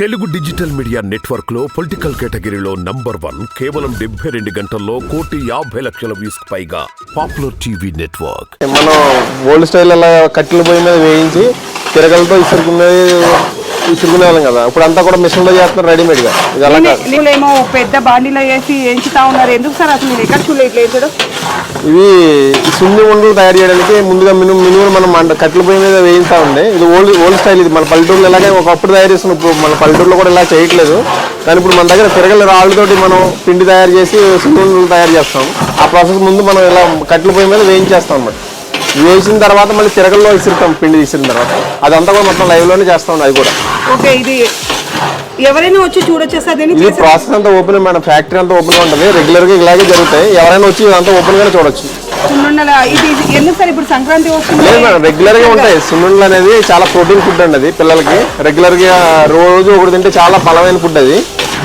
Telugu digital media నెట్వర్క్లో political కేటగిరీలో number one కేవలం డెబ్బై రెండు గంటల్లో కోటి యాభై లక్షల వ్యూస్ పైగా పాపులర్ టీవీ నెట్వర్క్. మనం ఓల్డ్ స్టైల్ అలా కట్టెల పొయ్యి మీద వేయించి తిరగలతో ఇసురుకునేది ఇసురుకునే వాళ్ళం కదా. ఇప్పుడు అంతా కూడా మిషన్లో చేస్తున్నారు రెడీమేడ్గా. ఇది అలా కాదు. నీళ్ళేమో పెద్ద బాండీలో వేసి ఎంచుతా ఉన్నారు. ఎందుకు సార్ అసలు మీరు ఎక్కడ చూడలేదు ఇవి సున్ని ఉండలు తయారు చేయడానికి ముందుగా మినిమం మినిమం మనం మంట కట్టెల పొయ్యి మీద వేయిస్తా ఉండే. ఇది ఓల్డ్ ఓల్డ్ స్టైల్ ఇది. మన పల్లెటూరులో ఇలాగే ఒకప్పుడు తయారు చేస్తున్నాం ఇప్పుడు మన పల్లెటూరులో కూడా ఇలా చేయట్లేదు. కానీ ఇప్పుడు మన దగ్గర తిరగల రాళ్ళతోటి మనం పిండి తయారు చేసి సున్ని ఉండలు తయారు చేస్తాం. ఆ ప్రాసెస్ ముందు మనం ఇలా కట్టెల పొయ్యి మీద వేయించేస్తాం అన్నమాట. వేసిన తర్వాత మళ్ళీ తిరగల్లో ఇసురుతాం పిండి తీసిన తర్వాత. అదంతా కూడా మొత్తం లైవ్లోనే చేస్తాం అది కూడా. ఓకే ఇది ఎవరైనా వచ్చి చూడొచ్చా సార్ ప్రాసెస్ అంతా ఓపెన్ మేడం. ఫ్యాక్టరీ అంతా ఓపెన్ ఉంటుంది. రెగ్యులర్గా ఇలాగే జరుగుతాయి. ఎవరైనా వచ్చి ఇదంతా ఓపెన్ గానే చూడొచ్చు. సున్నుండల ఇది ఇది ఎందుకు సార్ ఇప్పుడు సంక్రాంతి వస్తుంది? లేదు మేడం రెగ్యులర్గా ఉంటాయి. సున్నుండలు అనేది చాలా ప్రోటీన్ ఫుడ్ అండి అది పిల్లలకి. రెగ్యులర్గా రోజు ఒకటి తింటే చాలా బలమైన ఫుడ్ అది.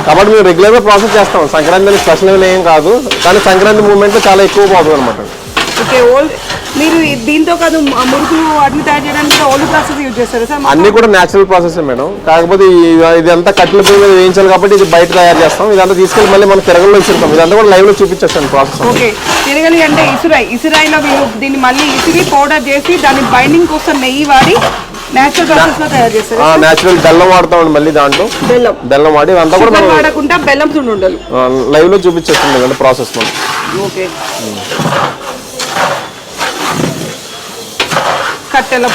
కాబట్టి మేము రెగ్యులర్గా ప్రాసెస్ చేస్తాం. సంక్రాంతి అని స్పెషల్ ఏం కాదు. కానీ సంక్రాంతి మూమెంట్లో చాలా ఎక్కువ పోతుంది అనమాట ఓకే ఓల్డ్ మీరు దీంతో కాదు మురుకులు వాటిని తయారు చేయడానికి ఓల్డ్ ప్రాసెస్ యూజ్ చేస్తారు సార్? అన్ని కూడా నేచురల్ ప్రాసెస్ మేడం. కాకపోతే ఇదంతా కట్టెల పొయ్యి మీద వేయించాలి కాబట్టి ఇది బయట తయారు చేస్తాం. ఇదంతా తీసుకెళ్ళి మళ్ళీ మనం తిరగల్లో ఇచ్చుతాం ఇదంతా కూడా లైవ్లో చూపించేస్తాను ప్రాసెస్ ఓకే తిరగలి అంటే ఇసురాయి ఇసురాయిలో వీళ్ళు దీన్ని మళ్ళీ ఇసిరి పౌడర్ చేసి దాని బైండింగ్ కోసం నెయ్యి వాడి నేచురల్ ప్రాసెస్లో తయారు చేస్తారు నేచురల్ బెల్లం వాడతామండి మళ్ళీ దాంట్లో. బెల్లం. బెల్లం వాడి ఇదంతా కూడా వాడకుండా బెల్లం సున్నుండలు లైవ్లో చూపించేస్తుంది ప్రాసెస్ మనం. ఓకే.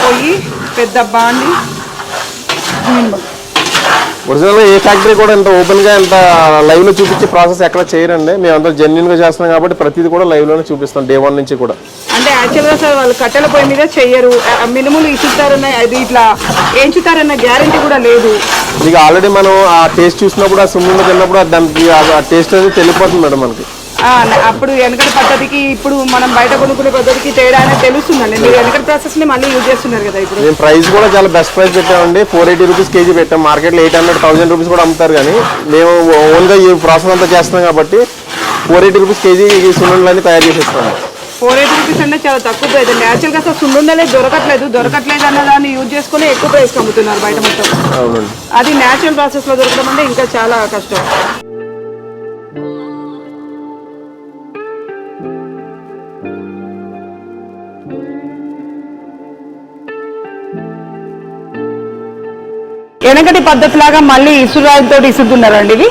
పొయ్యి పెద్ద బాండి. ఒరిజినల్గా ఏ ఫ్యాక్టరీ కూడా ఇంత ఓపెన్గా ఇంత లైవ్లో చూపించే ప్రాసెస్ ఎక్కడ చేయరండి. మేము అంతా జెన్యున్గా చేస్తున్నాం కాబట్టి ప్రతిదీ కూడా లైవ్లోనే చూపిస్తాం డే వన్ నుంచి కూడా. అంటే యాక్చువల్గా సార్ వాళ్ళు కట్టెల పొయ్యి మీద చెయ్యరు ఆ, మినుములు ఇసుతారన్న అది ఇట్లా ఏంచుతారన్న గ్యారంటీ కూడా లేదు. మీకు ఆల్రెడీ మనం ఆ టేస్ట్ చూసినప్పుడు ఆ సుమ్ముండు తిన్నప్పుడు ఆ దానికి ఆ టేస్ట్ అనేది తెలిసిపోతుంది మేడం మనకి. అప్పుడు వెనకటి పద్ధతికి ఇప్పుడు మనం బయట కొనుక్కునే పద్ధతికి తేడా అనేది తెలుస్తుందండి. మీరు వెనకటి ప్రాసెస్ని మళ్ళీ యూజ్ చేస్తున్నారు కదా ఇప్పుడు. మేము ప్రైస్ కూడా చాలా బెస్ట్ ప్రైస్ పెట్టామండి. ఫోర్ ఎయిటీ రూపీస్ కేజీ పెట్టాం. మార్కెట్లో ఎయిట్ హండ్రెడ్ థౌసండ్ రూపీస్ కూడా అమ్ముతారు కానీ మేము ఓన్గా ఈ ప్రాసెస్ అంతా చేస్తున్నాం కాబట్టి ఫోర్ ఎయిటీ రూపీస్ కేజీ ఈ సున్నుండలన్నీ తయారు చేసి ఇస్తాము ఫోర్ ఎయిటీ రూపీస్ అంటే చాలా తక్కువ ప్రైస్ నేచురల్గా అసలు సున్నుండలే దొరకట్లేదు. దొరకట్లేదు అన్న దాన్ని యూజ్ చేసుకుని ఎక్కువ ప్రైస్ అమ్ముతున్నారు బయట మొత్తం. అది నేచురల్ ప్రాసెస్లో దొరకడం అంటే ఇంకా చాలా కష్టం. వెనకటి పద్ధతిలాగా మళ్ళీ ఇసురాయిలతో ఇసురుతున్నారండి ఇవి?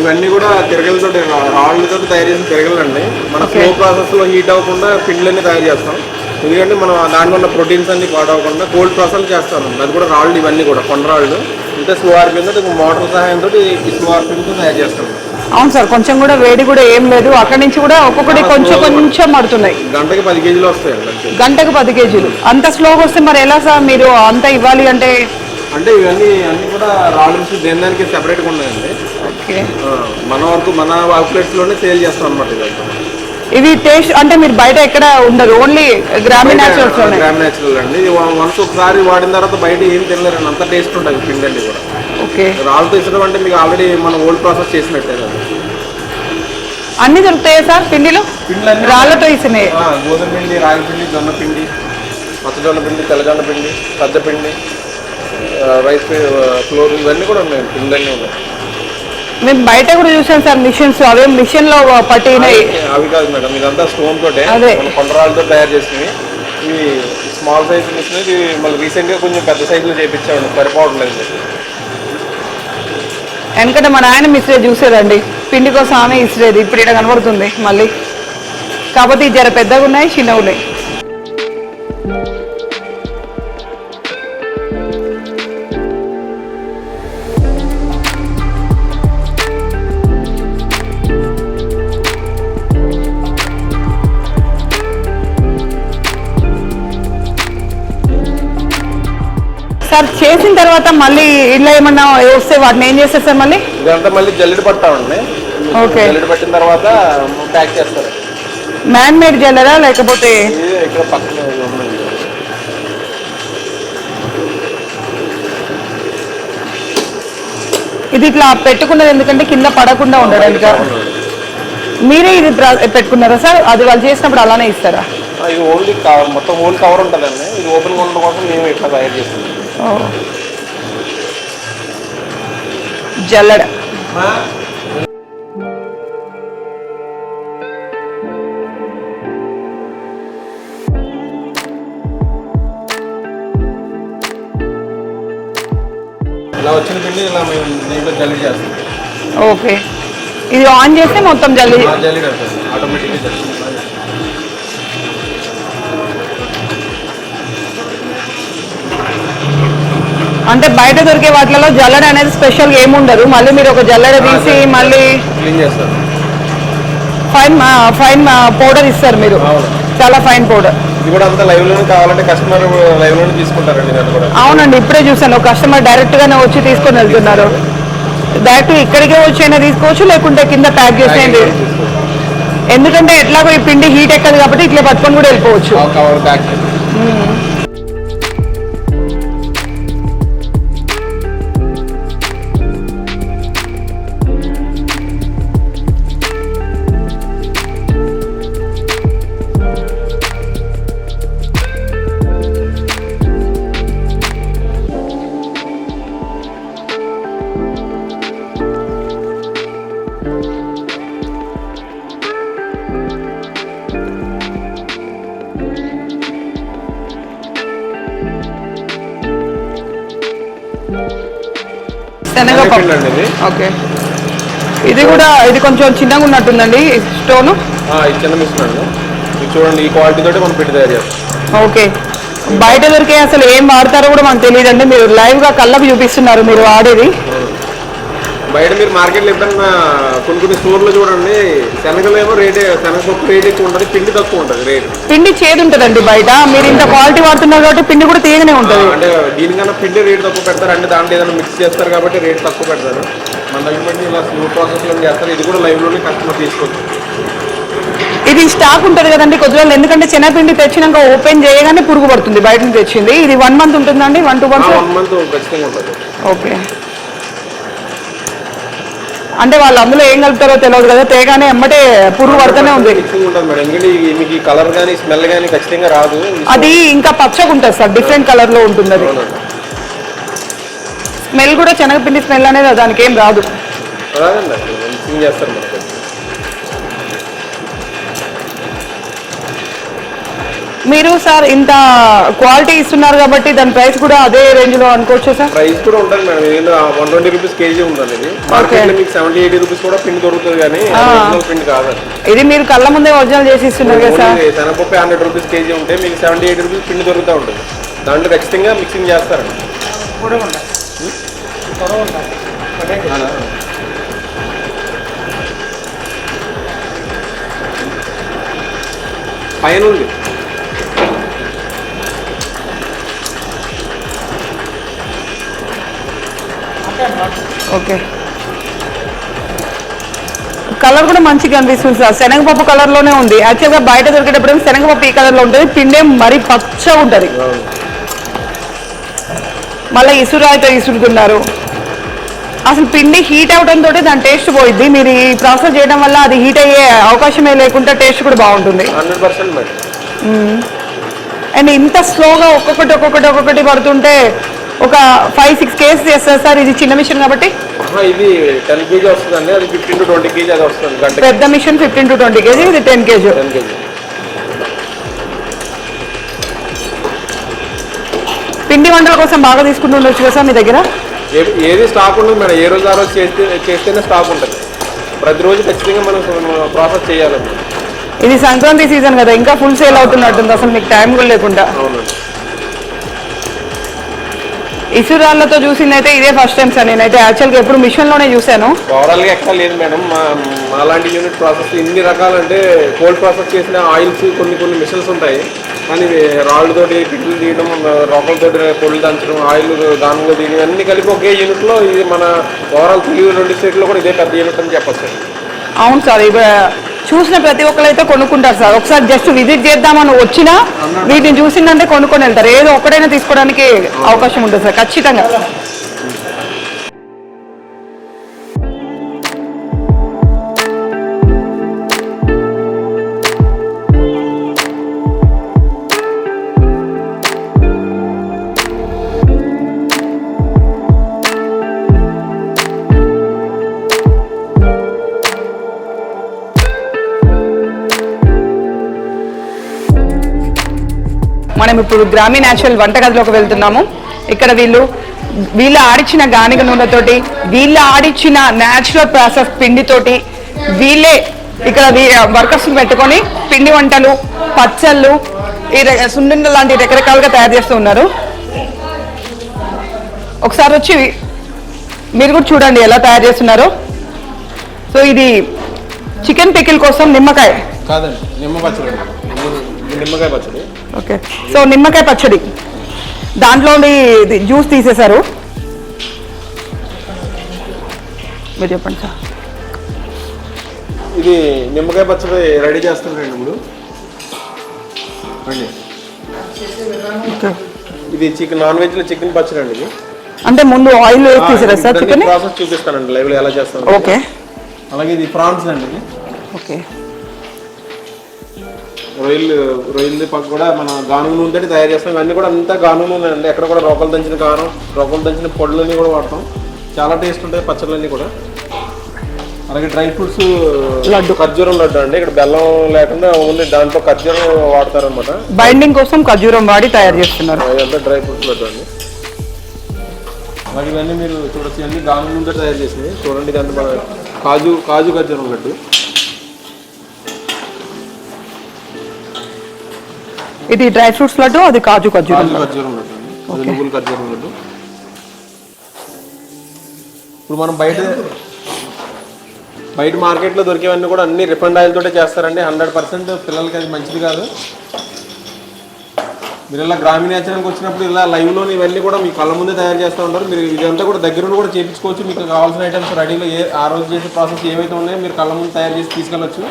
ఇవన్నీ కూడా తిరగలతో రాళ్ళతో తయారు చేసిన తిరగలండి. మన స్లో ప్రాసెస్లో హీట్ అవ్వకుండా పిండ్లన్నీ తయారు చేస్తాం. ఎందుకంటే మనం దాంట్లో ఉన్న ప్రోటీన్స్ అన్ని పాడవకుండా కోల్డ్ ప్రాసెస్ చేస్తాం అది కూడా రాళ్ళు ఇవన్నీ కూడా కొండ రాళ్ళు. అంటే స్లో ఆర్పితో మోటార్ సహాయంతో స్లో ఆర్పితో తయారు చేస్తాం. అవును సార్ కొంచెం కూడా వేడి కూడా ఏం లేదు. అక్కడి నుంచి కూడా ఒక్కొక్కటి కొంచెం కొంచెం పడుతున్నాయి. గంటకి పది కేజీలు వస్తాయండి అంతే. గంటకు పది కేజీలు. అంత స్లోగా వస్తే మరి ఎలా సార్ మీరు అంత ఇవ్వాలి అంటే అంటే ఇవన్నీ అన్ని కూడా రాళ్ళ నుంచి దేని దానికి సెపరేట్గా ఉన్నాయండి. ఓకే. మన వరకు మన అవుట్లెట్స్లోనే సేల్ చేస్తాం అనమాట ఇదంతా ఇవి టేస్ట్ అంటే మీరు బయట ఎక్కడ ఉండదు ఓన్లీ గ్రామీణ గ్రామ్ న్యాచురల్ అండి. వన్స్ ఒకసారి వాడిన తర్వాత బయట ఏం తినలేరండి అంత టేస్ట్ ఉంటుంది పిండి అండి కూడా. ఓకే. రాళ్ళతో ఇచ్చడం అంటే మీకు ఆల్రెడీ మనం ఓల్డ్ ప్రాసెస్ చేసినట్టే కదా. అన్ని దొరుకుతాయా సార్ పిండిలో? పిండిలన్నీ రాళ్ళతో ఇసినాయి ఆ, గోధుమ పిండి రాగి పిండి జొన్న పిండి పచ్చజొన్న పిండి తెల్లజొన్న పిండి సజ్జ పిండి రైస్ ఫ్లోర్ ఇవన్నీ కూడా ఉన్నాయి పిండిలన్నీ ఉన్నాయి. మేము బయట కూడా చూసాం సార్ మిషన్స్ అవే మిషన్లో పట్టినాయి అవి కాదు మేడం ఇదంతా స్టోన్ తోటే. అదే. మన కొండరాళ్ళతో తయారు చేసినవి. ఇవి స్మాల్ సైజ్ మిషన్ ఇది మళ్ళీ రీసెంట్గా కొంచెం పెద్ద సైజులో చేయించాము సరిపోవట్లేదు చెప్పి. వెనకట మా నాయన మిస్రే చూసేదండి. పిండి కోసం ఆమె ఇసిరేది ఇప్పుడు ఇక్కడ కనబడుతుంది మళ్ళీ. ఇది జర పెద్దగా ఉన్నాయి చిన్నగా ఉన్నాయి. సార్ చేసిన తర్వాత మళ్ళీ ఇట్లా ఏమన్నా వస్తే వాటిని ఏం చేస్తారు సార్ మళ్ళీ? ఇదంతా మళ్ళీ జల్లెడ పట్టామండి ఓకే. జల్లెడ పట్టిన తర్వాత ప్యాక్ చేస్తారు. మ్యాన్ మేడ్ జల్లరా లేకపోతే? ఇది ఇక్కడ పక్కన ఇది ఇట్లా పెట్టుకున్నది ఎందుకంటే కింద పడకుండా ఉండడానికి మీరే ఇది ప్ర- పెట్టుకున్నారా సార్? అది వాళ్ళు చేసినప్పుడు అలానే ఇస్తారా? ఆ, ఇది ఓన్లీ మొత్తం ఓన్లీ కవర్ ఉంటుందండి. ఇది ఓపెన్ ఉండడం కోసం మేము ఇట్లా తయారు చేస్తాం ఓ. జల్లెడ. ఓకే. ఇది ఆన్ చేస్తే మొత్తం జల్లి ఆటోమేటిక్గా అంటే బయట దొరికే వాటిలలో జల్లెడ అనేది స్పెషల్ ఏమి ఉండదు మళ్ళీ మీరు ఒక జల్లెడ తీసి మళ్ళీ క్లీన్ చేస్తారు. ఫైన్ ఫైన్ పౌడర్ ఇస్తారు మీరు. చాలా ఫైన్ పౌడర్. ఇది కూడా అంతా లైవ్లోనే కావాలంటే కస్టమర్ లైవ్లోనే తీసుకుంటారండి దాన్ని కూడా. అవునండి ఇప్పుడే చూసాను కస్టమర్ డైరెక్ట్ గానే వచ్చి తీసుకొని వెళ్తున్నారు. డైరెక్ట్ ఇక్కడికే వచ్చి అయినా తీసుకోవచ్చు లేకుంటే కింద ప్యాక్ చేసి అయినా తీ- ఎందుకంటే ఎట్లాగో ఈ పిండి హీట్ ఎక్కదు కాబట్టి ఇట్లా పట్టుకొని కూడా వెళ్ళిపోవచ్చు. ఓకే. ఇది కూడా ఇది కొంచెం చిన్నగా ఉన్నట్టుందండి స్టోను? చిన్న మిషన్ అండి చూడండి ఈ క్వాలిటీ తోటి మనం పెట్టి తయారు చేస్తాం. ఓకే. బయట దొరికే అసలు ఏం వాడతారో కూడా మనకు తెలియదండి. మీరు లైవ్గా కళ్ళకు చూపిస్తున్నారు మీరు వాడేది. బయట మీరు మార్కెట్లో ఎప్పుడన్నా కొన్ని కొన్ని స్టోర్లో చూడండి శనగలు ఏమో రేట్ శనగపప్పు రేట్ ఎక్కువ ఉంటుంది పిండి తక్కువ ఉంటుంది రేట్. పిండి చేదు ఉంటుందండి బయట. మీరు ఇంత క్వాలిటీ వాడుతున్నారు కాబట్టి పిండి కూడా తీయగానే ఉంటుంది. అంటే దీనికన్నా పిండి రేట్ తక్కువ పెడతారు అంటే దాంట్లో ఏదైనా మిక్స్ చేస్తారు కాబట్టి రేట్ తక్కువ పెడతారు. మన దగ్గర ఇలా స్లో ప్రాసెస్లో చేస్తారు ఇది కూడా లైవ్లోనే కస్టమర్ తీసుకోవచ్చు. ఇది స్టాక్ ఉంటుంది కదండి కొద్ది రోజులు ఎందుకంటే శనగపిండి తెచ్చినాక ఓపెన్ చేయగానే పురుగు పడుతుంది బయట నుంచి తెచ్చింది. ఇది వన్ మంత్ ఉంటుందండి one two months one month ఖచ్చితంగా ఉంటుంది. ఓకే అంటే వాళ్ళు అందులో ఏం కలుపుతారో తెలియదు కదా తేగానే ఎమ్మటే పురుగు పడుతూనే ఉంది. కలర్ స్మెల్ ఖచ్చితంగా రాదు. అది ఇంకా పచ్చగా ఉంటుంది సార్ డిఫరెంట్ కలర్లో ఉంటుంది అది. స్మెల్ కూడా శనగపిండి స్మెల్ అనేది దానికి ఏం రాదు. చేస్తారు మీరు సార్ ఇంత క్వాలిటీ ఇస్తున్నారు కాబట్టి దాని ప్రైస్ కూడా అదే రేంజ్లో అనుకోవచ్చు సార్? ప్రైస్ కూడా ఉంటుంది మేడం. ఏంటో వన్ ట్వంటీ రూపీస్ కేజీ ఉంటుంది ఇది. మార్కెట్లో మీకు సెవెంటీ ఎయిటీ రూపీస్ కూడా పిండి దొరుకుతుంది కానీ ఒరిజినల్ పిండి కాదు. ఇది మీరు కళ్ళ ముందే ఒరిజినల్ చేసి ఇస్తున్నారు కదా సార్? శనగపప్పు హండ్రెడ్ రూపీస్ కేజీ ఉంటే మీకు సెవెంటీ ఎయిటీ రూపీస్ పిండి దొరుకుతూ ఉంటుంది. దాంట్లో ఖచ్చితంగా మిక్సింగ్ చేస్తారండి? పైన ఉంది. ఓకే కలర్ కూడా మంచిగా అనిపిస్తుంది సార్. శనగపప్పు కలర్లోనే ఉంది యాక్చువల్గా బయట దొరికేటప్పుడు శనగపప్పు ఈ కలర్లో ఉంటుంది. పిండి మరీ పచ్చగా ఉంటుంది. మళ్ళీ ఇసురాయితో ఇసురుతున్నారు. అసలు పిండి హీట్ అవడంతో దాని టేస్ట్ పోయిద్ది. మీరు ఈ ప్రాసెస్ చేయడం వల్ల అది హీట్ అయ్యే అవకాశమే లేకుండా టేస్ట్ కూడా బాగుంటుంది. అండ్ ఇంత స్లోగా ఒక్కొక్కటి ఒక్కొక్కటి ఒక్కొక్కటి పడుతుంటే ఒక ఫైవ్ సిక్స్ కేజీస్ చేస్తారు సార్. ఇది చిన్న మిషన్ కాబట్టి. ఇది టెన్ కేజీ వస్తుందండి. అది ఫిఫ్టీన్ టు ట్వంటీ కేజీ అది వస్తుంది పెద్ద machine fifteen to twenty KG ఇది టెన్ కేజీ. Ten KG. పిండి వంటల కోసం బాగా తీసుకుంటుండొచ్చు కదా సార్ మీ దగ్గర? ఏది స్టాక్ ఉండదు మేడం. ఏ రోజు ఆ రోజు చేస్తే చేస్తేనే స్టాక్ ఉంటుంది. ప్రతిరోజు ఖచ్చితంగా మనం ప్రాసెస్ చేయాలండి ఇది సంక్రాంతి సీజన్ కదా. ఇంకా ఫుల్ సేల్ అవుతున్నట్టుంది. అసలు మీకు టైం కూడా లేకుండా. అవునండి. ఇసురాళ్ళతో చూసిందైతే ఇదే ఫస్ట్ టైం సార్ నేనైతే. యాక్చువల్గా ఎప్పుడు మిషన్లోనే చూశాను. ఓవరాల్గా ఎక్కడ లేదు మేడం. అలాంటి యూనిట్ ప్రాసెస్ ఇన్ని రకాలంటే కోల్డ్ ప్రాసెస్ చేసిన ఆయిల్స్ కొన్ని కొన్ని మిషన్స్ ఉంటాయి. కానీ రాళ్ళతోటి పిట్లు తీయడం రోకలతోటి పొడులు దంచడం ఆయిల్ దానిలో తీయడం అన్ని కలిపి ఒకే యూనిట్లో ఇది మన ఓవరాల్ తెలుగు రెండు స్టేట్లో కూడా ఇదే పెద్ద యూనిట్ అని చెప్పచ్చు. అవును సార్ ఇవి చూసిన ప్రతి ఒక్కరైతే కొనుక్కుంటారు సార్. ఒకసారి జస్ట్ విజిట్ చేద్దామని వచ్చినా వీటిని చూసిందంటే కొనుక్కొని వెళ్తారు. ఏదో ఒక్కడైనా తీసుకోవడానికి అవకాశం ఉంటుంది సార్ ఖచ్చితంగా. మనం ఇప్పుడు గ్రామీ న్యాచురల్ వంటగదిలోకి వెళ్తున్నాము. ఇక్కడ వీళ్ళు వీళ్ళ ఆడిచ్చిన గానిగ నూనెతోటి వీళ్ళ ఆడిచ్చిన న్యాచురల్ ప్రాసెస్ పిండితోటి వీళ్ళే ఇక్కడ వర్కర్స్ పెట్టుకొని పిండి వంటలు పచ్చళ్ళు ఈ సున్నుండ లాంటి రకరకాలుగా తయారు చేస్తూ ఉన్నారు. ఒకసారి వచ్చి మీరు కూడా చూడండి ఎలా తయారు చేస్తున్నారో. సో ఇది చికెన్ పికిల్ కోసం నిమ్మకాయ. కాదండి నిమ్మ పచ్చడి. నిమ్మకాయ పచ్చడి. ఓకే సో నిమ్మకాయ పచ్చడి. దాంట్లో జ్యూస్ తీసేశారు. మీరు చెప్పండి సార్. ఇది నిమ్మకాయ పచ్చడి రెడీ చేస్తున్నారండి ఇప్పుడు. అండి ఇది చికెన్ నాన్ వెజ్లో చికెన్ పచ్చడి అండి ఇది. అంటే ముందు ఆయిల్ వేసి తీసారా సార్ చికెన్ ప్రాసెస్ చూపిస్తానండి లైవ్లో ఎలా చేస్తాను ఓకే అలాగే ఇది ప్రాన్స్ అండి ఇది. ఓకే రొయ్యలు రొయ్యలు పక్క కూడా మన గానుగ నూనెతో తయారు చేస్తాం. ఇవన్నీ కూడా అంతా గానుగ నూనె అండి. ఎక్కడ కూడా రోకలు దంచిన కారం రోకలు దంచిన పొడులన్నీ కూడా వాడతాం. చాలా టేస్ట్ ఉంటాయి పచ్చళ్ళన్నీ కూడా. అలాగే డ్రై ఫ్రూట్స్ లడ్డు. ఖర్జూరం లడ్డు అండి. ఇక్కడ బెల్లం లేకుండా ఓన్లీ దాంట్లో ఖర్జూరం వాడతారనమాట బైండింగ్ కోసం ఖర్జూరం వాడి తయారు చేస్తున్నారు. ఇదంతా డ్రై ఫ్రూట్స్ లడ్డు అండి. అలాగే ఇవన్నీ మీరు చూడొచ్చు. ఇవన్నీ గానుగ తయారు చేసింది చూడండి ఇదంతా కాజు కాజు ఖర్జూరం లడ్డు. ఇది డ్రై ఫ్రూట్స్ లడ్డు అది కాజు ఖర్జూరం ఖర్జూరం లడ్డు అది నువ్వుల ఖర్జూరం లడ్డు. ఇప్పుడు మనం బయట బయట మార్కెట్లో దొరికేవన్నీ కూడా అన్ని రిఫండ్ ఆయిల్ తోటే చేస్తారండి. హండ్రెడ్ పర్సెంట్ పిల్లలకి అది మంచిది కాదు. మీరు ఇలా గ్రామీణ నేచరానికి వచ్చినప్పుడు ఇలా లైవ్లో ఇవన్నీ కూడా మీ కళ్ళ ముందే తయారు చేస్తూ ఉంటారు. మీరు ఇదంతా కూడా దగ్గర కూడా చేయించుకోవచ్చు మీకు కావాల్సిన ఐటమ్స్ రెడీలో ఏ ఆ రోజు చేసే ప్రాసెస్ ఏవైతే ఉన్నాయో మీరు కళ్ళ ముందు తయారు చేసి తీసుకెళ్ళొచ్చు.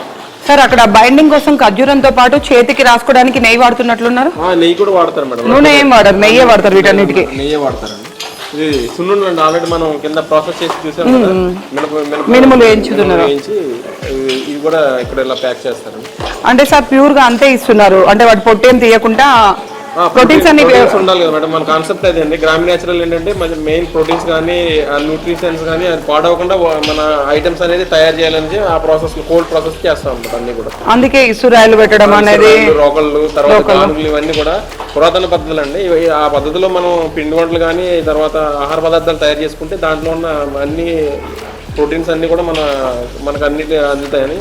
సార్ అక్కడ బైండింగ్ కోసం ఖర్జూరంతో పాటు చేతికి రాసుకోవడానికి నెయ్యి వాడుతున్నట్లున్నారు? నెయ్యి కూడా వాడతారు మేడం. నూనె ఏం వాడరు? నెయ్యే వాడతారు వీటన్నిటికి. నెయ్యే వాడతారండి ఇది సున్నుండి అండి ఆల్రెడీ మనం కింద ప్రాసెస్ చేసి చూసాం కదా. మినప మినప మినుములు వేయించుతున్నారు. ఇవి కూడా ఇక్కడ ఇలా ప్యాక్ చేస్తారండి అంటే సార్ ప్యూర్గా అంతే ఇస్తున్నారు. అంటే వాటి పొట్టేం తీయకుండా ప్రోటీన్స్ అన్ని ఉండాలి కదా మేడం. మన కాన్సెప్ట్ అదే అండి. గ్రామీణ నేచురల్ ఏంటంటే మన మెయిన్ ప్రోటీన్స్ కానీ న్యూట్రిషన్స్ కానీ అది పాడవకుండా మన ఐటమ్స్ అనేది తయారు చేయాలని ఆ ప్రాసెస్ కోల్డ్ ప్రాసెస్ చేస్తాం అన్ని కూడా. అందుకే ఇసురాయలు పెట్టడం అనేది రోకళ్ళు తర్వాత గానుగులు ఇవన్నీ కూడా పురాతన పద్ధతులు అండి. ఆ పద్ధతిలో మనం పిండి వంటలు కానీ తర్వాత ఆహార పదార్థాలు తయారు చేసుకుంటే దాంట్లో ఉన్న అన్ని ప్రోటీన్స్ అన్ని కూడా మన మనకు అన్నిటి అందుతాయని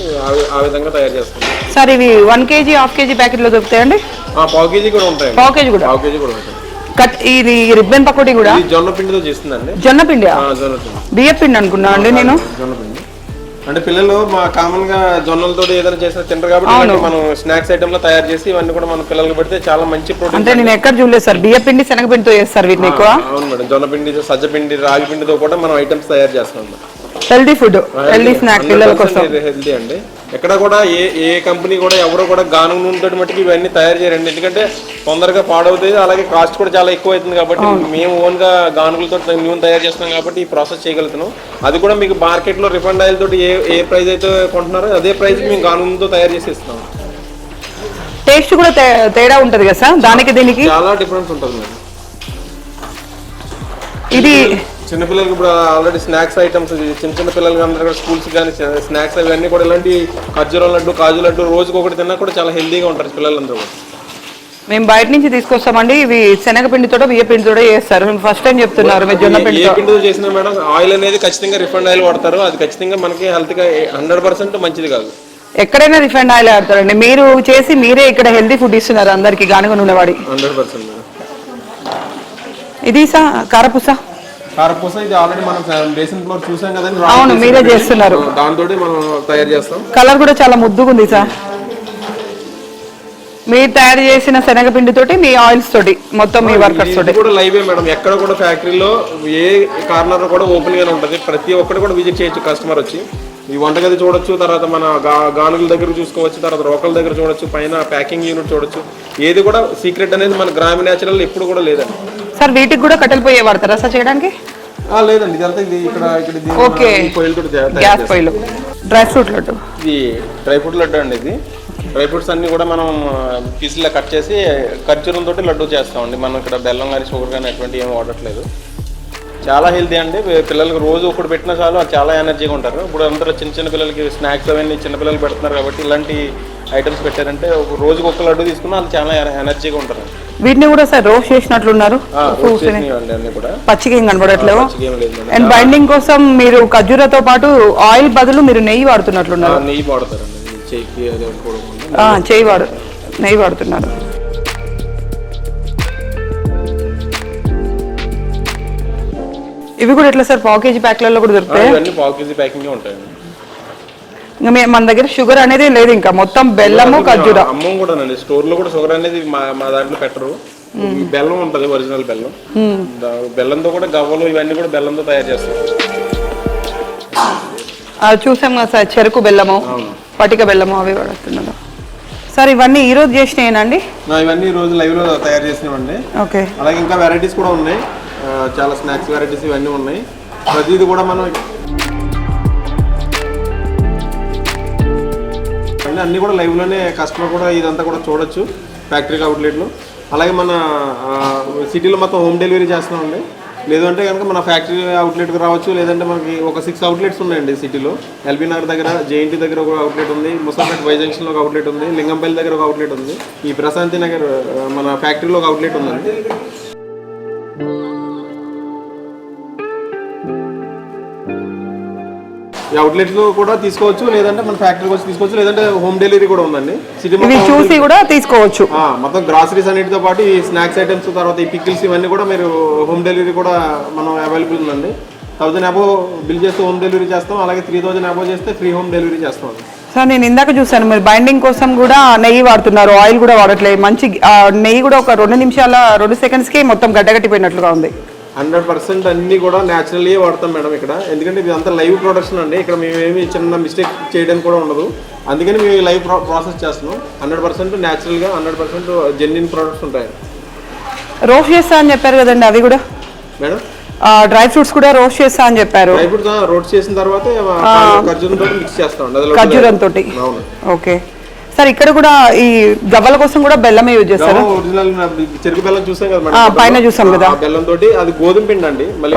ఆ విధంగా తయారు చేస్తాం. సార్ ఇవి వన్ కేజీ హాఫ్ కేజీ ప్యాకెట్లో దొరుకుతాయండి? ఆ పావు కేజీ కూడా ఉంటాయండి. పావు కేజీ కూడా? పావు కేజీ కూడా ఉంటాయి. కట్ ఇది రిబ్బన్ పకోడీ కూడా? ఇది జొన్న పిండితో చేస్తుందండి. జొన్న పిండి జొన్న పిండి. బియ్య పిండి అనుకున్నా అండి నేను. జొన్న పిండి. అంటే పిల్లలు మా కామన్గా జొన్నలతో ఏదైనా చేసినా తింటారు కాబట్టి మనం స్నాక్స్ ఐటమ్లో తయారు చేసి ఇవన్నీ కూడా మన పిల్లలకి పెడితే చాలా మంచి ప్రోటీన్ అంటే నేను ఎక్కడ చూడలేదు సార్. బియ్య పిండి శనగపిండితో చేస్తారు వీటిని ఎక్కువ. అవును మేడం. జొన్న పిండి సజ్జ పిండి రాగి పిండితో కూడా మనం ఐటమ్స్ తయారు చేస్తాం. హెల్దీ ఫుడ్ హెల్దీ స్నాక్ పిల్లల కోసం. 100% ఇది హెల్దీ అండి. ఎక్కడ కూడా ఏ ఏ కంపెనీ కూడా ఎవరు కూడా గాను నూనెతో మట్టుకు ఇవన్నీ తయారు చేయరండి. ఎందుకంటే తొందరగా పాడవుతుంది అలాగే కాస్ట్ కూడా చాలా ఎక్కువ అవుతుంది కాబట్టి మేము ఓన్గా గానుగులతో నూనె తయారు చేస్తున్నాం కాబట్టి ఈ ప్రాసెస్ చేయగలుగుతున్నాం. అది కూడా మీకు మార్కెట్లో రిఫండ్ ఆయిల్ తోటి ఏ ఏ ప్రైస్ అయితే కొంటున్నారో అదే ప్రైస్ మేము గానుగులతో తయారు చేసి ఇస్తాం టేస్ట్ కూడా తేడా ఉంటది కదా సార్? దానికి దీనికి? చాలా డిఫరెన్స్ ఉంటుంది ఇది చిన్నపిల్లలకి ఇప్పుడు ఆల్రెడీ స్నాక్స్ ఐటమ్స్ చిన్న చిన్న పిల్లలకి అందరూ కూడా స్కూల్స్ కానీ స్నాక్స్ అవన్నీ కూడా ఇలాంటి ఖర్జూరం లడ్డు కాజు లడ్డు రోజుకి ఒకటి తిన్నా కూడా చాలా హెల్తీగా ఉంటారు పిల్లలందరూ కూడా. మేము బయట నుంచి తీసుకొస్తామండి. ఇవి శనగపిండితో బియ్య పిండితో చేస్తారు. ఫస్ట్ టైం చెప్తున్నారు మీరు జొన్న పిండితో పిండితో చేసినా మేడం ఆయిల్ అనేది ఖచ్చితంగా రిఫైండ్ ఆయిల్ వాడతారు. అది ఖచ్చితంగా మనకి హెల్త్గా హండ్రెడ్ పర్సెంట్ మంచిది కాదు. ఎక్కడైనా రిఫైండ్ ఆయిల్ ఆడతారండి మీరు చేసి మీరే ఇక్కడ హెల్తీ ఫుడ్ ఇస్తున్నారు అందరికి గానుగ నూనె వాడి. హండ్రెడ్ పర్సెంట్ ఇది సా కారపూస. కారపూస ఇది ఆల్రెడీ మనం బేసిన్ ఫ్లోర్ చూసాం కదండి అవును మీరే. చేస్తున్నారు. దాంతో మనం తయారు చేస్తాం. కలర్ కూడా చాలా ముద్దుగా ఉంది సార్. మీరు తయారు చేసిన శనగపిండితోటి మీ ఆయిల్స్ తోటి మొత్తం మీ వర్కర్స్ తోటి. కూడా లైవే మేడం. ఎక్కడ కూడా ఫ్యాక్టరీలో ఏ కార్నర్ కూడా ఓపెన్ గానే ఉంటుంది. ప్రతి ఒక్కటి కూడా విజిట్ చేయొచ్చు కస్టమర్ వచ్చి. ఈ వంటగది చూడొచ్చు తర్వాత మన గానుగుల దగ్గర చూసుకోవచ్చు తర్వాత రోకల దగ్గర చూడొచ్చు పైన ప్యాకింగ్ యూనిట్ చూడొచ్చు. ఏది కూడా సీక్రెట్ అనేది మన గ్రామీణ నేచురల్ ఎప్పుడు కూడా లేదండి. సార్ వీటికి కూడా కట్టెలు పొయ్యే వాడతారా సార్ చేయడానికి? లేదండి ఇదంతా ఇది ఇక్కడ ఇక్కడ ఇది ఓకే. ఈ పొయ్యిలతో తయారు గ్యాస్ చేస్తాం. పొయ్యిలు. Dry fruit laddu. ఇది డ్రై ఫ్రూట్ లడ్డు అండి ఇది. డ్రై ఫ్రూట్స్ అన్ని కూడా మనం పీసులా కట్ చేసి ఖర్జూరం తోటి లడ్డు చేస్తామండి. మనం ఇక్కడ బెల్లం కానీ షుగర్ కానీ అటువంటి ఏం వాడట్లేదు. చాలా హెల్తీ అండి. పిల్లలకి రోజు ఒకటి పెట్టినా చాలు చాలా ఎనర్జీగా ఉంటారు. ఇప్పుడు అందరూ చిన్న చిన్న పిల్లలకి స్నాక్స్ అవన్నీ చిన్న పిల్లలు పెడుతున్నారు కాబట్టి ఇలాంటి ఐటమ్స్ పెట్టారంటే ఒక రోజుకి ఒక లడ్డు తీసుకున్నా అది చాలా ఎనర్జీగా ఉంటారు. వీటిని కూడా సార్ రోస్ట్ చేసినట్లున్నారు. పచ్చిగా ఏం కనబడట్లేవు పచ్చిగా ఏం లేదు మేడం. అండ్ బైండింగ్ కోసం మీరు ఖర్జూరతో పాటు ఆయిల్ బదులు మీరు నెయ్యి వాడుతున్నట్లున్నారు. చేయి వాడు నెయ్యి వాడుతున్నారు. ఇవి కూడా ఎట్లా సార్? పావు కేజీ ప్యాక్లలో కూడా దొరుకుతాయి? ఇవన్నీ పావు కేజీ ప్యాకింగ్ ఉంటాయండి. ఇంకా మన దగ్గర షుగర్ అనేది లేదు ఇంకా. మొత్తం బెల్లము ఖర్జూర. అమ్మం కూడా అండి. స్టోర్లో కూడా షుగర్ అనేది మా దాంట్లో పెట్టరు. బెల్లం ఉంటది ఒరిజినల్ బెల్లం. బెల్లంతో కూడా గవ్వలు ఇవన్నీ కూడా బెల్లంతో తయారు చేస్తారు. అది చూసాం కదా సార్ చెరుకు బెల్లము పటిక బెల్లము అవి వాడుతున్నారు సార్ ఇవన్నీ ఈ రోజు చేసినాయేనండి? ఇవన్నీ ఈ రోజు లైవ్లో తయారు చేసినవండి. ఓకే. అలాగే ఇంకా వెరైటీస్ కూడా ఉన్నాయి. చాలా స్నాక్స్ వెరైటీస్ ఇవన్నీ ఉన్నాయి. ప్రతిది కూడా మనం అన్నీ అన్నీ కూడా లైవ్లోనే కస్టమర్ కూడా ఇదంతా కూడా చూడొచ్చు ఫ్యాక్టరీ అవుట్లెట్లో అలాగే మన సిటీలో మొత్తం హోమ్ డెలివరీ చేస్తున్నామండి. లేదంటే కనుక మన ఫ్యాక్టరీ అవుట్లెట్కి రావచ్చు లేదంటే మనకి ఒక సిక్స్ అవుట్లెట్స్ ఉన్నాయండి సిటీలో ఎల్బీ నగర్ దగ్గర జేఎన్టీ దగ్గర ఒక అవుట్లెట్ ఉంది ముసాపేట్ వై జంక్షన్లో ఒక అవుట్లెట్ ఉంది లింగంపల్లి దగ్గర ఒక అవుట్లెట్ ఉంది ఈ ప్రశాంతి నగర్ మన ఫ్యాక్టరీలో ఒక అవుట్లెట్ ఉందండి. ఈ అవుట్లెట్స్ కూడా తీసుకోవచ్చు లేదంటే మన ఫ్యాక్టరీకి వచ్చి తీసుకోవచ్చు లేదంటే హోమ్ డెలివరీ కూడా ఉందండి. సిటీ ఇవి చూసి కూడా తీసుకోవచ్చు. ఆ, మొత్తం గ్రాసరీస్ అన్నిటితో పాటు ఈ స్నాక్స్ ఐటమ్స్ తర్వాత ఈ పికిల్స్ ఇవన్నీ కూడా మీరు హోమ్ డెలివరీ కూడా మనం అవైలబుల్ ఉందండి. థౌజండ్ అబో బిల్ చేస్తే హోమ్ డెలివరీ చేస్తాం అలాగే త్రీ థౌజండ్ అబో చేస్తే ఫ్రీ హోమ్ డెలివరీ చేస్తాం సార్ నేను ఇందాక చూసాను మీరు బైండింగ్ కోసం కూడా నెయ్యి వాడుతున్నారు ఆయిల్ కూడా వాడట్లేదు మంచి ఆ, నెయ్యి కూడా ఒక రెండు నిమిషాల రెండు సెకండ్స్కి మొత్తం గడ్డగట్టిపోయినట్లుగా ఉంది. హండ్రెడ్ పర్సెంట్ అన్ని కూడా న్యాచురల్లీ వాడతాం మేడం ఇక్కడ. ఎందుకంటే ఇది అంతా లైవ్ ప్రొడక్షన్ అండి. ఇక్కడ మేమేమి చిన్న మిస్టేక్ చేయడానికి కూడా ఉండదు. అందుకని మేము లైవ్ ప్రాసెస్ చేస్తున్నాం. హండ్రెడ్ పర్సెంట్ న్యాచురల్గా హండ్రెడ్ పర్సెంట్ జెన్యున్ ప్రొడక్ట్స్ ఉంటాయి. రోస్ట్ చేస్తా అని చెప్పారు కదండి అవి కూడా? మేడం? డ్రై ఫ్రూట్స్ కూడా రోస్ట్ చేస్తా అని చెప్పారు. డ్రై ఫ్రూట్స్ రోస్ట్ చేసిన తర్వాత ఖర్జూరంతో మిక్స్ చేస్తాం ఖర్జూరం తోటి ఓకే. సార్ ఇక్కడ కూడా ఈ గవ్వల కోసం కూడా బెల్లమే యూజ్ చేస్తారా? ఒరిజినల్ చెరుకు బెల్లం చూసాం కదా పైన చూసాం కదా. బెల్లం తోటి అది గోధుమ పిండి అండి. మళ్ళీ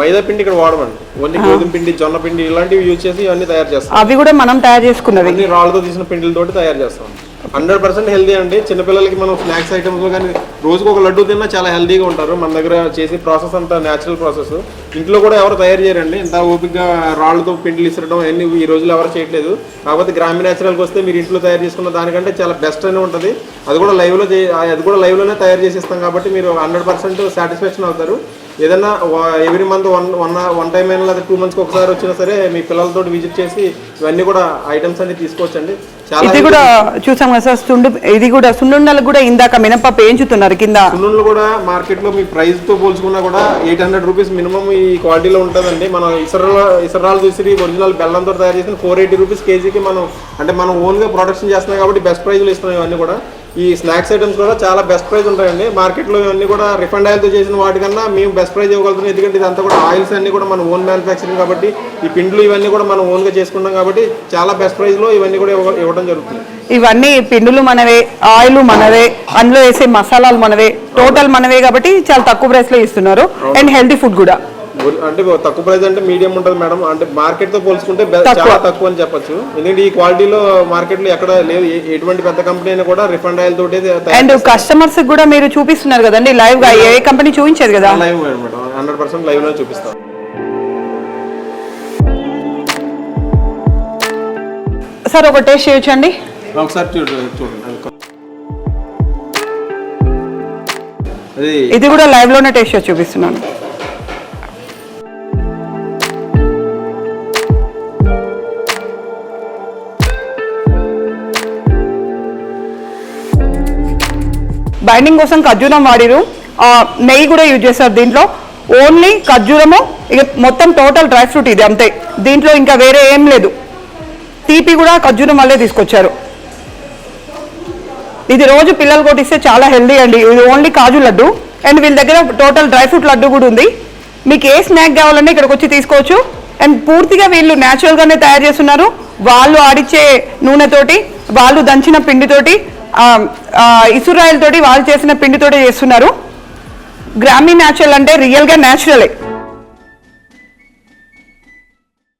మైదా పిండి ఇక్కడ వాడమండి. ఓన్లీ గోధుమ పిండి జొన్న పిండి ఇలాంటివి యూజ్ చేసి ఇవన్నీ తయారు చేస్తాం. అవి కూడా మనం తయారు చేసుకున్నవి. రాళ్ళతో తీసిన పిండిలతోటి తయారు చేస్తాం. హండ్రెడ్ పర్సెంట్ హెల్దీ అండి. చిన్నపిల్లలకి మనం స్నాక్స్ ఐటమ్స్ కానీ రోజుకు ఒక లడ్డు తిన్నా చాలా హెల్దీగా ఉంటారు. మన దగ్గర చేసే ప్రాసెస్ అంతా న్యాచురల్ ప్రాసెస్ ఇంట్లో కూడా ఎవరు తయారు చేయరండి. ఇంత ఓపికగా రాళ్ళతో పిండిలు ఇసరడం అన్ని ఈ రోజులు ఎవరు చేయట్లేదు. కాకపోతే గ్రామీణ న్యాచురల్కి వస్తే మీరు ఇంట్లో తయారు చేసుకున్న దానికంటే చాలా బెస్ట్ అని ఉంటుంది. అది కూడా లైవ్లో అది కూడా లైవ్లోనే తయారు చేసేస్తాం కాబట్టి మీరు హండ్రెడ్ పర్సెంట్ సాటిస్ఫాక్షన్ అవుతారు. ఏదైనా every month one one one time అయినా లేదా టూ మంత్స్కి ఒకసారి వచ్చినా సరే మీ పిల్లలతో విజిట్ చేసి ఇవన్నీ కూడా ఐటమ్స్ అన్ని తీసుకోవచ్చండి. ఇది కూడా చూసాం కదా సార్ సుండు ఇది కూడా సున్నుండలకు కూడా ఇందాక మినపప్పు వేయించుతున్నారు కింద. సున్నుండలు కూడా మార్కెట్లో మీ ప్రైస్తో పోల్చుకున్నా కూడా ఎయిట్ హండ్రెడ్ రూపీస్ మినిమం ఈ క్వాలిటీలో ఉంటుందండి. మనం ఇసరాల ఇసరాలు చూసి ఒరిజినల్ బెల్లంతో తయారు చేసిన ఫోర్ ఎయిటీ రూపీస్ కేజీకి మనం అంటే మనం ఓన్గా ప్రొడక్షన్ చేస్తున్నాం కాబట్టి బెస్ట్ ప్రైజ్లు ఇస్తున్నాం ఇవన్నీ కూడా. ఈ స్నాక్స్ ఐటమ్స్ కూడా చాలా బెస్ట్ ప్రైస్ ఉంటాయండి. మార్కెట్లో ఇవన్నీ కూడా రిఫండ్ ఆయిల్తో చేసిన వాటికన్నా మేము బెస్ట్ ప్రైస్ ఇవ్వగలుగుతున్నాం. ఎందుకంటే ఇదంతా కూడా ఆయిల్స్ అన్ని కూడా మన ఓన్ మ్యానుఫ్యాక్చరింగ్ కాబట్టి ఈ పిండ్లు ఇవన్నీ కూడా మనం ఓన్గా చేసుకుంటాం కాబట్టి చాలా బెస్ట్ ప్రైస్లో ఇవన్నీ కూడా ఇవ్వ- ఇవ్వడం జరుగుతుంది. ఇవన్నీ పిండులు మనవే ఆయిల్ మనవే అందులో వేసే మసాలాలు మనవే టోటల్ మనవే కాబట్టి చాలా తక్కువ ప్రైస్లో ఇస్తున్నారు. అండ్ హెల్తీ ఫుడ్ కూడా. అంటే తక్కువ ప్రైస్ అంటే మీడియం ఉంటుంది మేడం. అంటే మార్కెట్తో పోల్చుకుంటే. చాలా తక్కువ అని చెప్పొచ్చు. ఎందుకంటే ఈ క్వాలిటీలో మార్కెట్లో ఎక్కడ లేదు. ఎటువంటి పెద్ద కంపెనీ అయినా కూడా రిఫండ్ ఆయిల్ తోటి అండ్ కస్టమర్స్ కూడా మీరు చూపిస్తున్నారు కదండి లైవ్గా. ఏ కంపెనీ చూపించేది కదా? Live madam. హండ్రెడ్ పర్సెంట్ లైవ్లో చూపిస్తాం. సార్ ఒక టేస్ట్ చేయొచ్చండి? ఒకసారి చూడండి. చూడండి ఇది కూడా లైవ్లోనే టేస్ట్ చూపిస్తున్నాను. బైండింగ్ కోసం ఖర్జూరం వాడిరు. నెయ్యి కూడా యూజ్ చేస్తారు దీంట్లో. ఓన్లీ ఖర్జూరము ఇక మొత్తం టోటల్ డ్రై ఫ్రూట్ ఇది అంతే. దీంట్లో ఇంకా వేరే ఏం లేదు. తీపి కూడా ఖర్జూరం వల్లే తీసుకొచ్చారు. ఇది రోజు పిల్లలు కొట్టిస్తే చాలా హెల్దీ అండి. ఇది ఓన్లీ కాజు లడ్డు. అండ్ వీళ్ళ దగ్గర టోటల్ డ్రై ఫ్రూట్ లడ్డు కూడా ఉంది. మీకు ఏ స్నాక్ కావాలన్నా ఇక్కడికి వచ్చి తీసుకోవచ్చు. అండ్ పూర్తిగా వీళ్ళు నేచురల్గానే తయారు చేస్తున్నారు. వాళ్ళు ఆడిచ్చే నూనెతోటి వాళ్ళు దంచిన పిండితోటి ఇసురాయల్ తోటి వాళ్ళు చేసిన పిండితోటి చేస్తున్నారు. గ్రామీ న్యాచురల్ అంటే రియల్గా న్యాచురలే